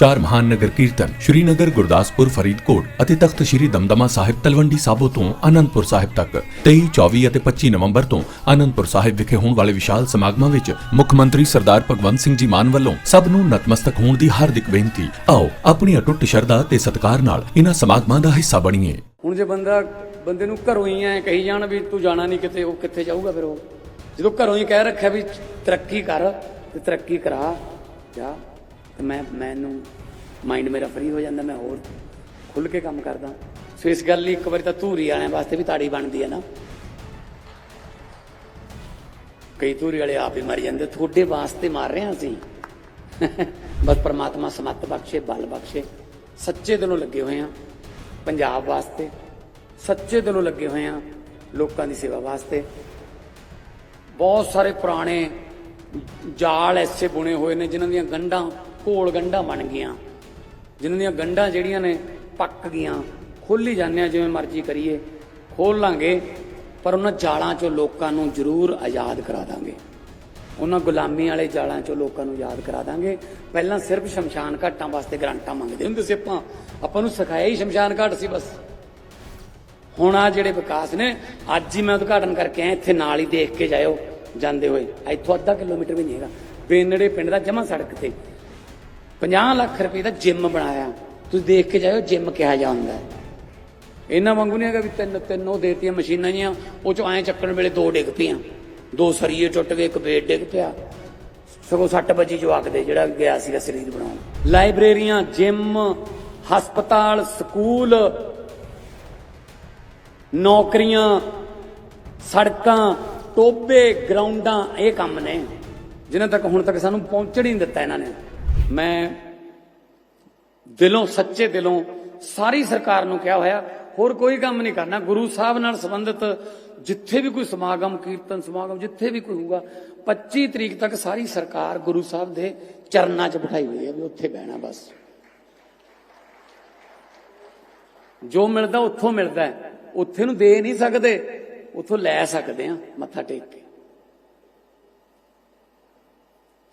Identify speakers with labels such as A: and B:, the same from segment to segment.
A: ਚਾਰ ਮਹਾਨ ਨਗਰ ਕੀਰਤਨ ਸ਼੍ਰੀਨਗਰ, ਗੁਰਦਾਸਪੁਰ, ਫਰੀਦਕੋਟ ਅਤੇ ਤਖਤ ਸ਼੍ਰੀ ਦਮਦਮਾ ਸਾਹਿਬ ਤਲਵੰਡੀ ਸਾਬੋ ਤੋਂ ਆਨੰਦਪੁਰ ਸਾਹਿਬ ਤੱਕ। 23 24 ਅਤੇ 25 ਨਵੰਬਰ ਤੋਂ ਆਨੰਦਪੁਰ ਸਾਹਿਬ ਵਿਖੇ ਹੋਣ ਵਾਲੇ ਵਿਸ਼ਾਲ ਸਮਾਗਮਾਂ ਵਿੱਚ ਮੁੱਖ ਮੰਤਰੀ ਸਰਦਾਰ ਭਗਵੰਤ ਸਿੰਘ ਜੀ ਮਾਨ ਵੱਲੋਂ ਸਭ ਨੂੰ ਨਤਮਸਤਕ ਹੋਣ ਦੀ ਹਾਰਦਿਕ ਬੇਨਤੀ। ਆਓ, ਆਪਣੀ ਅਟੁੱਟ ਸ਼ਰਧਾ ਤੇ ਸਤਿਕਾਰ ਨਾਲ ਇਹਨਾਂ ਸਮਾਗਮਾਂ ਦਾ ਹਿੱਸਾ ਬਣੀਏ।
B: ਹੁਣ ਜੇ ਬੰਦਾ, ਬੰਦੇ ਨੂੰ ਘਰੋਂ ਹੀ ਐ ਕਹੀ ਜਾਣ ਵੀ ਤੂੰ ਜਾਣਾ ਨਹੀਂ ਕਿਤੇ, ਉਹ ਕਿੱਥੇ ਜਾਊਗਾ ਫਿਰ ਉਹ? ਜਦੋਂ ਘਰੋਂ ਹੀ ਕਹਿ ਰੱਖਿਆ ਵੀ ਤਰੱਕੀ ਕਰ ਤੇ ਤਰੱਕੀ ਕਰਾ, ਜਾ। ਤੇ ਮੈਂ, ਮੈਨੂੰ ਮਾਈਂਡ ਮੇਰਾ ਫਰੀ ਹੋ ਜਾਂਦਾ, ਮੈਂ ਹੋਰ ਖੁੱਲ ਕੇ ਕੰਮ ਕਰਦਾ। ਸੋ ਇਸ ਗੱਲ ਲਈ ਇੱਕ ਵਾਰੀ ਤਾਂ ਧੂਰੀ ਵਾਲਿਆਂ ਵਾਸਤੇ ਵੀ ਤਾੜੀ ਬਣਦੀ ਹੈ ਨਾ। ਕਈ ਧੂਰੀ ਵਾਲੇ ਆਪ ਹੀ ਮਰ ਜਾਂਦੇ, ਤੁਹਾਡੇ ਵਾਸਤੇ ਮਾਰ ਰਹੇ ਹਾਂ ਅਸੀਂ। ਬਸ ਪ੍ਰਮਾਤਮਾ ਸਮੱਤ ਬਖਸ਼ੇ, ਬਲ ਬਖਸ਼ੇ। ਸੱਚੇ ਦਿਲੋਂ ਲੱਗੇ ਹੋਏ ਆ ਪੰਜਾਬ ਵਾਸਤੇ ਸੱਚੇ ਦਿਲੋਂ ਲੱਗੇ ਹੋਏ ਆ ਲੋਕਾਂ ਦੀ ਸੇਵਾ ਵਾਸਤੇ। ਬਹੁਤ ਸਾਰੇ ਪੁਰਾਣੇ ਜਾਲ ਐਸੇ ਬੁਣੇ ਹੋਏ ਨੇ, ਜਿਨ੍ਹਾਂ ਦੀਆਂ ਗੰਢਾਂ ਘੋਲ ਗੰਢਾਂ ਬਣ ਗਈਆਂ। ਜਿਨ੍ਹਾਂ ਦੀਆਂ ਗੰਢਾਂ ਜਿਹੜੀਆਂ ਨੇ ਪੱਕ ਗਈਆਂ। ਖੋਲੀ ਜਾਂਦੇ ਆ, ਜਿਵੇਂ ਮਰਜ਼ੀ ਕਰੀਏ। ਖੋਲ ਲਾਂਗੇ, ਪਰ ਉਹਨਾਂ ਜਾਲਾਂ ਚੋਂ ਲੋਕਾਂ ਨੂੰ ਜ਼ਰੂਰ ਆਜ਼ਾਦ ਕਰਾ ਦਾਂਗੇ। ਉਹਨਾਂ ਗੁਲਾਮੀ ਵਾਲੇ ਜਾਲਾਂ ਚੋਂ ਲੋਕਾਂ ਨੂੰ ਯਾਦ ਕਰਾ ਦਾਂਗੇ। ਪਹਿਲਾਂ ਸਿਰਫ ਸ਼ਮਸ਼ਾਨ ਘਾਟਾਂ ਵਾਸਤੇ ਗਰੰਟਾਂ ਮੰਗਦੇ ਹੁੰਦੇ ਸੀ ਆਪਾਂ। ਆਪਾਂ ਨੂੰ ਸਿਖਾਇਆ ਹੀ ਸ਼ਮਸ਼ਾਨ ਘਾਟ ਸੀ ਬਸ। ਹੁਣ ਆ ਜਿਹੜੇ ਵਿਕਾਸ ਨੇ, ਅੱਜ ਹੀ ਮੈਂ ਉਦਘਾਟਨ ਕਰਕੇ ਆਇਆ, ਇੱਥੇ ਨਾਲ ਹੀ ਦੇਖ ਕੇ ਜਾਇਓ, ਜਾਂਦੇ ਹੋਏ। ਇੱਥੋਂ ਅੱਧਾ ਕਿਲੋਮੀਟਰ ਵੀ ਨਹੀਂ ਹੈਗਾ। ਬੇਨੜੇ ਪਿੰਡ ਦਾ ਜਮਾ ਸੜਕ ਤੇ। 50 ਲੱਖ ਰੁਪਏ ਦਾ ਜਿਮ ਬਣਾਇਆ। ਤੁਸੀਂ ਦੇਖ ਕੇ ਜਾਇਓ ਜਿਮ ਕਿਹਾ ਜਾ ਹੁੰਦਾ ਹੈ। ਇਹਨਾਂ ਵਾਂਗੂ ਨਹੀਂ ਹੈਗਾ ਵੀ ਤਿੰਨ ਤਿੰਨ ਉਹ ਦੇਤੀਆਂ ਮਸ਼ੀਨਾਂ ਜੀਆਂ, ਉਹ ਚੋਂ ਐਂ ਚੱਕਣ ਵੇਲੇ ਦੋ ਡਿੱਗ ਪਈਆਂ। ਦੋ ਸਰੀਏ ਟੁੱਟ ਗਏ, ਇੱਕ ਬੇਡ ਡਿੱਗ ਪਿਆ। ਸਗੋਂ 60 ਵਜੇ ਜਵਾਕ ਦੇ, ਜਿਹੜਾ ਗਿਆ ਸੀਗਾ ਸਰੀਰ ਬਣਾਉਣ। ਲਾਇਬ੍ਰੇਰੀਆਂ ਜਿਮ ਹਸਪਤਾਲ, ਸਕੂਲ, ਨੌਕਰੀਆਂ, ਸੜਕਾਂ ਟੋਬੇ ਗਰਾਊਂਡਾਂ, ਇਹ ਕੰਮ ਨੇ। ਜਿਨ੍ਹਾਂ ਤੱਕ ਹੁਣ ਤੱਕ ਸਾਨੂੰ ਪਹੁੰਚਣ ਹੀ ਨਹੀਂ ਦਿੱਤਾ ਇਹਨਾਂ ਨੇ। ਮੈਂ ਦਿਲੋਂ, ਸੱਚੇ ਦਿਲੋਂ ਸਾਰੀ ਸਰਕਾਰ ਨੂੰ ਕਿਹਾ ਹੋਇਆ, ਹੋਰ ਕੋਈ ਕੰਮ ਨਹੀਂ ਕਰਨਾ। ਗੁਰੂ ਸਾਹਿਬ ਨਾਲ ਸੰਬੰਧਿਤ ਜਿੱਥੇ ਵੀ ਕੋਈ ਸਮਾਗਮ, ਕੀਰਤਨ ਸਮਾਗਮ, ਜਿੱਥੇ ਵੀ ਕੋਈ ਹੋਊਗਾ 25 ਤਰੀਕ ਤੱਕ ਸਾਰੀ ਸਰਕਾਰ ਗੁਰੂ ਸਾਹਿਬ ਦੇ ਚਰਨਾਂ 'ਚ ਬਿਠਾਈ ਹੋਈ ਹੈ ਵੀ ਉੱਥੇ ਬਹਿਣਾ ਬਸ। ਜੋ ਮਿਲਦਾ ਉੱਥੋਂ ਮਿਲਦਾ ਉੱਥੇ ਨੂੰ ਦੇ ਨਹੀਂ ਸਕਦੇ, ਉੱਥੋਂ ਲੈ ਸਕਦੇ ਆ ਮੱਥਾ ਟੇਕ ਕੇ।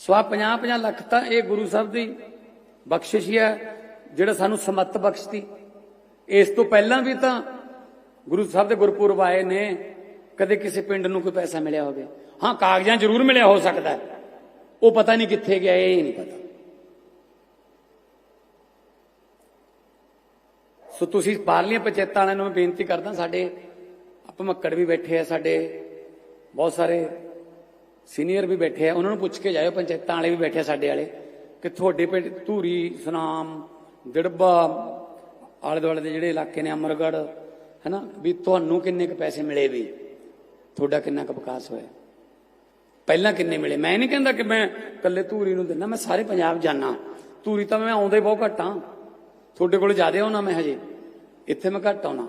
B: ਸਵਾ 50 50 ਲੱਖ ਤਾਂ ਇਹ ਗੁਰੂ ਸਾਹਿਬ ਦੀ ਬਖਸ਼ਿਸ਼ ਹੀ ਹੈ, ਜਿਹੜਾ ਸਾਨੂੰ ਸਮੱਤ ਬਖਸ਼ਤੀ ਇਸ ਤੋਂ ਪਹਿਲਾਂ ਵੀ ਤਾਂ ਗੁਰੂ ਸਾਹਿਬ ਦੇ ਗੁਰਪੁਰਬ ਆਏ ਨੇ, ਕਦੇ ਕਿਸੇ ਪਿੰਡ ਨੂੰ ਕੋਈ ਪੈਸਾ ਮਿਲਿਆ ਹੋਵੇ। ਹਾਂ, ਕਾਗਜ਼ਾਂ ਜ਼ਰੂਰ ਮਿਲਿਆ ਹੋ ਸਕਦਾ ਉਹ ਪਤਾ ਨਹੀਂ ਕਿੱਥੇ ਗਿਆ, ਇਹ ਨਹੀਂ ਪਤਾ। ਸੋ ਤੁਸੀਂ ਬਾਹਰਲੀਆਂ ਪੰਚਾਇਤਾਂ ਵਾਲਿਆਂ ਨੂੰ ਮੈਂ ਬੇਨਤੀ ਕਰਦਾ, ਸਾਡੇ ਭਮੱਕੜ ਵੀ ਬੈਠੇ ਆ, ਸਾਡੇ ਬਹੁਤ ਸਾਰੇ ਸੀਨੀਅਰ ਵੀ ਬੈਠੇ ਆ, ਉਹਨਾਂ ਨੂੰ ਪੁੱਛ ਕੇ ਜਾਇਓ, ਪੰਚਾਇਤਾਂ ਵਾਲੇ ਵੀ ਬੈਠੇ ਆ ਸਾਡੇ ਵਾਲੇ, ਕਿ ਤੁਹਾਡੇ ਪਿੰਡ ਧੂਰੀ, ਸੁਨਾਮ, ਦਿੜਬਾ ਆਲੇ ਦੁਆਲੇ ਦੇ ਜਿਹੜੇ ਇਲਾਕੇ ਨੇ ਅਮਰਗੜ ਹੈਨਾ, ਵੀ ਤੁਹਾਨੂੰ ਕਿੰਨੇ ਕੁ ਪੈਸੇ ਮਿਲੇ ਵੀ? ਤੁਹਾਡਾ ਕਿੰਨਾ ਕੁ ਵਿਕਾਸ ਹੋਇਆ? ਪਹਿਲਾਂ ਕਿੰਨੇ ਮਿਲੇ? ਮੈਂ ਨਹੀਂ ਕਹਿੰਦਾ ਕਿ ਮੈਂ ਇਕੱਲੇ ਧੂਰੀ ਨੂੰ ਦਿੰਦਾ, ਮੈਂ ਸਾਰੇ ਪੰਜਾਬ ਜਾਣਾ ਧੂਰੀ ਤਾਂ ਮੈਂ ਆਉਂਦਾ ਹੀ ਬਹੁਤ ਘੱਟ ਹਾਂ ਤੁਹਾਡੇ ਕੋਲ ਜ਼ਿਆਦਾ ਆਉਣਾ ਮੈਂ ਹਜੇ। ਇੱਥੇ ਮੈਂ ਘੱਟ ਆਉਣਾ।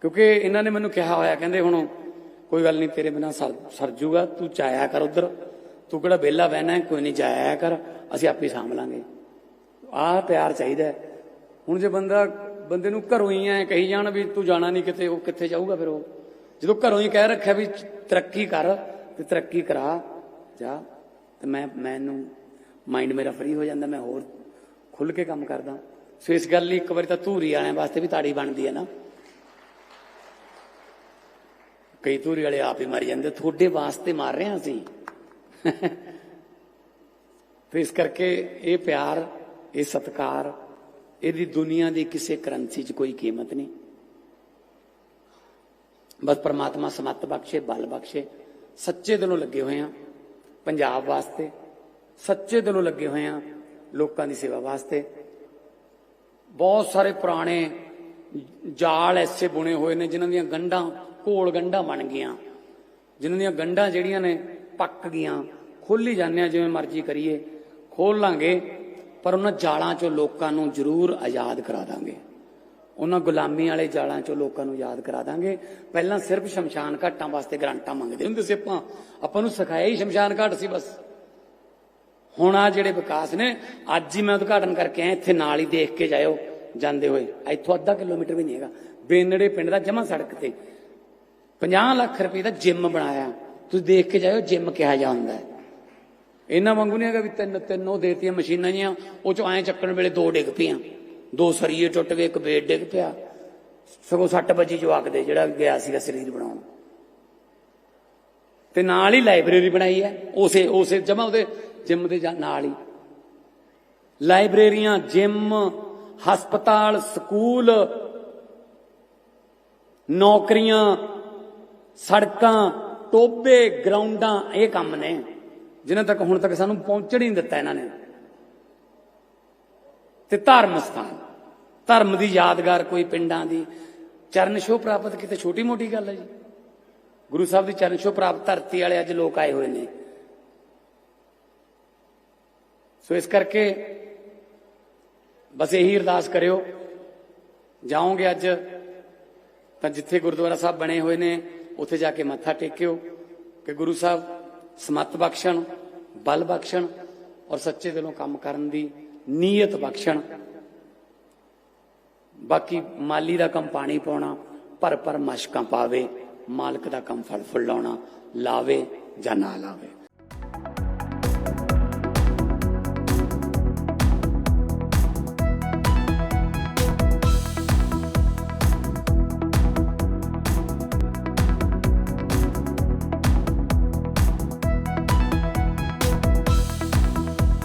B: ਕਿਉਂਕਿ ਇਹਨਾਂ ਨੇ ਮੈਨੂੰ ਕਿਹਾ ਹੋਇਆ, ਕਹਿੰਦੇ ਹੁਣ ਕੋਈ ਗੱਲ ਨਹੀਂ ਤੇਰੇ ਬਿਨਾ ਸਰ ਸਰ ਜੂਗਾ ਤੂੰ ਜਾਇਆ ਕਰ ਉਧਰ। ਤੂੰ ਕਿਹੜਾ ਵਿਹਲਾ ਬਹਿਣਾ ਹੈ, ਕੋਈ ਨਹੀਂ ਜਾਇਆ ਕਰ। ਅਸੀਂ ਆਪੇ ਸਾਂਭ ਲਾਂਗੇ। ਆਹ ਪਿਆਰ ਚਾਹੀਦਾ ਹੁਣ ਜੇ ਬੰਦਾ ਬੰਦੇ ਨੂੰ ਘਰੋਂ ਹੀ ਐ ਕਹੀ ਜਾਣ ਵੀ ਤੂੰ ਜਾਣਾ ਨਹੀਂ ਕਿਤੇ ਉਹ ਕਿੱਥੇ ਜਾਊਗਾ ਫਿਰ ਉਹ? ਜਦੋਂ ਘਰੋਂ ਹੀ ਕਹਿ ਰੱਖਿਆ ਵੀ ਤਰੱਕੀ ਕਰ ਤੇ ਤਰੱਕੀ ਕਰਾ ਜਾ। ਤੇ ਮੈਂ ਮੈਨੂੰ ਮਾਈਂਡ ਮੇਰਾ ਫਰੀ ਹੋ ਜਾਂਦਾ ਮੈਂ ਹੋਰ ਖੁੱਲ ਕੇ ਕੰਮ ਕਰਦਾ। ਸੋ ਇਸ ਗੱਲ ਲਈ ਇੱਕ ਵਾਰੀ ਤਾਂ ਧੂਰੀ ਵਾਲਿਆਂ ਵਾਸਤੇ ਵੀ ਤਾੜੀ ਬਣਦੀ ਹੈ ਨਾ। ਕਈ ਧੂਰੀ ਵਾਲੇ ਆਪ ਹੀ ਮਰ ਜਾਂਦੇ, ਤੁਹਾਡੇ ਵਾਸਤੇ ਮਾਰ ਰਹੇ ਹਾਂ ਅਸੀਂ। ਤੇ ਇਸ ਕਰਕੇ ਇਹ ਪਿਆਰ, ਇਹ ਸਤਕਾਰ, ਇਹਦੀ ਦੁਨੀਆ ਦੀ ਕਿਸੇ ਕਰੰਸੀ 'ਚ ਕੋਈ ਕੀਮਤ ਨਹੀਂ। ਬਸ ਪ੍ਰਮਾਤਮਾ ਸਮੱਤ ਬਖਸ਼ੇ, ਬਲ ਬਖਸ਼ੇ। ਸੱਚੇ ਦਿਲੋਂ ਲੱਗੇ ਹੋਏ ਆ ਪੰਜਾਬ ਵਾਸਤੇ। ਸੱਚੇ ਦਿਲੋਂ ਲੱਗੇ ਹੋਏ ਆ ਲੋਕਾਂ ਦੀ ਸੇਵਾ ਵਾਸਤੇ। ਬਹੁਤ ਸਾਰੇ ਪੁਰਾਣੇ ਜਾਲ ਐਸੇ ਬੁਣੇ ਹੋਏ ਨੇ ਜਿਨ੍ਹਾਂ ਦੀਆਂ ਗੰਢਾਂ ਘੋਲ ਗੰਢਾਂ ਬਣ ਗਈਆਂ। ਜਿਨ੍ਹਾਂ ਦੀਆਂ ਗੰਢਾਂ ਜਿਹੜੀਆਂ ਨੇ ਪੱਕ ਗਈਆਂ। ਖੋਲੀ ਜਾਂਦੇ ਆ, ਜਿਵੇਂ ਮਰਜ਼ੀ ਕਰੀਏ। ਖੋਲ ਲਾਂਗੇ, ਪਰ ਉਹਨਾਂ ਜਾਲਾਂ ਚੋਂ ਲੋਕਾਂ ਨੂੰ ਜ਼ਰੂਰ ਆਜ਼ਾਦ ਕਰਾ ਦਾਂਗੇ। ਉਹਨਾਂ ਗੁਲਾਮੀ ਵਾਲੇ ਜਾਲਾਂ ਚੋਂ ਲੋਕਾਂ ਨੂੰ ਯਾਦ ਕਰਾ ਦਾਂਗੇ। ਪਹਿਲਾਂ ਸਿਰਫ ਸ਼ਮਸ਼ਾਨ ਘਾਟਾਂ ਵਾਸਤੇ ਗਰੰਟਾਂ ਮੰਗਦੇ ਹੁੰਦੇ ਸੀ ਆਪਾਂ। ਆਪਾਂ ਨੂੰ ਸਿਖਾਇਆ ਹੀ ਸ਼ਮਸ਼ਾਨ ਘਾਟ ਸੀ ਬਸ। ਹੁਣ ਆ ਜਿਹੜੇ ਵਿਕਾਸ ਨੇ, ਅੱਜ ਹੀ ਮੈਂ ਉਦਘਾਟਨ ਕਰਕੇ ਆਇਆ, ਇੱਥੇ ਨਾਲ ਹੀ ਦੇਖ ਕੇ ਜਾਇਓ, ਜਾਂਦੇ ਹੋਏ। ਇੱਥੋਂ ਅੱਧਾ ਕਿਲੋਮੀਟਰ ਵੀ ਨਹੀਂ ਹੈਗਾ। ਬੇਨੜੇ ਪਿੰਡ ਦਾ ਜਮਾ ਸੜਕ ਤੇ। 50 ਲੱਖ ਰੁਪਏ ਦਾ ਜਿਮ ਬਣਾਇਆ। ਤੁਸੀਂ ਦੇਖ ਕੇ ਜਾਇਓ ਜਿਮ ਕਿਹਾ ਜਾਂਦਾ ਹੈ। ਇਹਨਾਂ ਵਾਂਗੂ ਨਹੀਂ ਹੈਗਾ ਵੀ ਤਿੰਨ ਤਿੰਨ ਉਹ ਦੇਤੀਆਂ ਮਸ਼ੀਨਾਂ ਜੀਆਂ, ਉਹ ਚ ਐਂ ਚੱਕਣ ਵੇਲੇ ਦੋ ਡਿੱਗ ਪਈਆਂ। ਦੋ ਸਰੀਏ ਟੁੱਟ ਗਏ, ਇੱਕ ਬੇਡ ਡਿੱਗ ਪਿਆ। ਸਗੋਂ 60 ਵੱਜੀ ਜਵਾਕ ਦੇ, ਜਿਹੜਾ ਗਿਆ ਸੀਗਾ ਸਰੀਰ ਬਣਾਉਣ। ਤੇ ਨਾਲ ਹੀ ਲਾਇਬ੍ਰੇਰੀ ਬਣਾਈ ਹੈ, ਉਸੇ ਉਸੇ, ਜਮਾ ਉਹਦੇ ਜਿਮ ਦੇ ਜਾ- ਨਾਲ ਹੀ। ਲਾਇਬ੍ਰੇਰੀਆਂ ਜਿਮ ਹਸਪਤਾਲ, ਸਕੂਲ, ਨੌਕਰੀਆਂ ਸੜਕਾਂ ਟੋਬੇ ਗਰਾਊਂਡਾਂ, ਇਹ ਕੰਮ ਨੇ। ਜਿਨ੍ਹਾਂ ਤੱਕ ਹੁਣ ਤੱਕ ਸਾਨੂੰ ਪਹੁੰਚਣ ਹੀ ਨਹੀਂ ਦਿੱਤਾ ਇਹਨਾਂ ਨੇ। ਤੇ ਧਰਮ ਸਥਾਨ, ਧਰਮ ਦੀ ਯਾਦਗਾਰ ਕੋਈ ਪਿੰਡਾਂ ਦੀ, ਚਰਨ ਛੋਹ ਪ੍ਰਾਪਤ ਕਿਤੇ ਛੋਟੀ ਮੋਟੀ ਗੱਲ ਹੈ ਜੀ। ਗੁਰੂ ਸਾਹਿਬ ਦੀ ਚਰਨ ਛੋਹ ਪ੍ਰਾਪਤ ਧਰਤੀ ਵਾਲੇ ਅੱਜ ਲੋਕ ਆਏ ਹੋਏ ਨੇ। ਸੋ ਇਸ ਕਰਕੇ ਬਸ ਇਹੀ ਅਰਦਾਸ ਕਰਿਓ। ਜਾਓਗੇ ਅੱਜ ਤਾਂ ਜਿੱਥੇ ਗੁਰਦੁਆਰਾ ਸਾਹਿਬ ਬਣੇ ਹੋਏ ਨੇ ਉੱਥੇ ਜਾ ਕੇ ਮੱਥਾ ਟੇਕਿਓ ਕਿ ਗੁਰੂ ਸਾਹਿਬ ਸਮਤ ਬਖਸ਼ਣ, ਬਲ ਬਖਸ਼ਣ ਔਰ ਸੱਚੇ ਦਿਲੋਂ ਕੰਮ ਕਰਨ ਦੀ ਨੀਅਤ ਬਖਸ਼ਣ। ਬਾਕੀ ਮਾਲੀ ਦਾ ਕੰਮ ਪਾਣੀ ਪਾਉਣਾ ਪਰ ਪਰ ਮਸ਼ਕਾਂ ਪਾਵੇ, ਮਾਲਕ ਦਾ ਕੰਮ ਫਲ ਫੁੱਲ ਲਾਉਣਾ, ਲਾਵੇ ਜਾਂ ਨਾ ਲਾਵੇ।